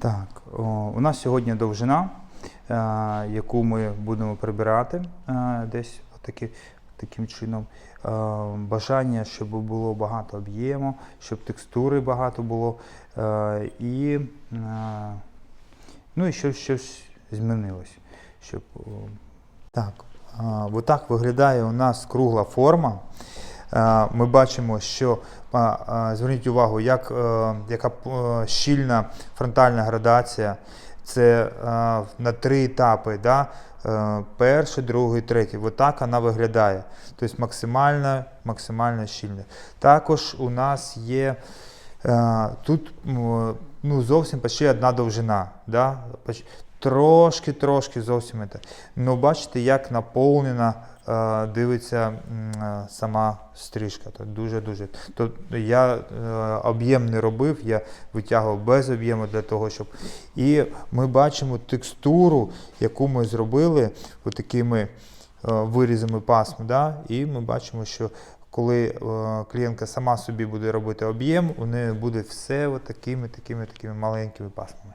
Так, о, у нас сьогодні довжина, е, яку ми будемо прибирати е, десь отакі, таким чином. Е, бажання, щоб було багато об'єму, щоб текстури багато було. Е, і, е, ну, і щоб щось змінилось. Щоб, о, так, е, отак виглядає у нас кругла форма. Ми бачимо, що зверніть увагу, як, е, яка е, щільна фронтальна градація. Це е, на три етапи. Да? Перший, другий, третій. Отак вона виглядає. Тобто максимально, максимально щільна. Також у нас є тут ну, зовсім почти одна довжина. Да? Поч- Трошки, трошки зовсім. це. Ну, бачите, як наповнена е, дивиться е, сама стрижка. Дуже-дуже. Я е, об'єм не робив, я витягував без об'єму для того, щоб. І ми бачимо текстуру, яку ми зробили такими вирізами пасм. Да? І ми бачимо, що коли е, клієнтка сама собі буде робити об'єм, у неї буде все такими, такими, такими маленькими пасмами.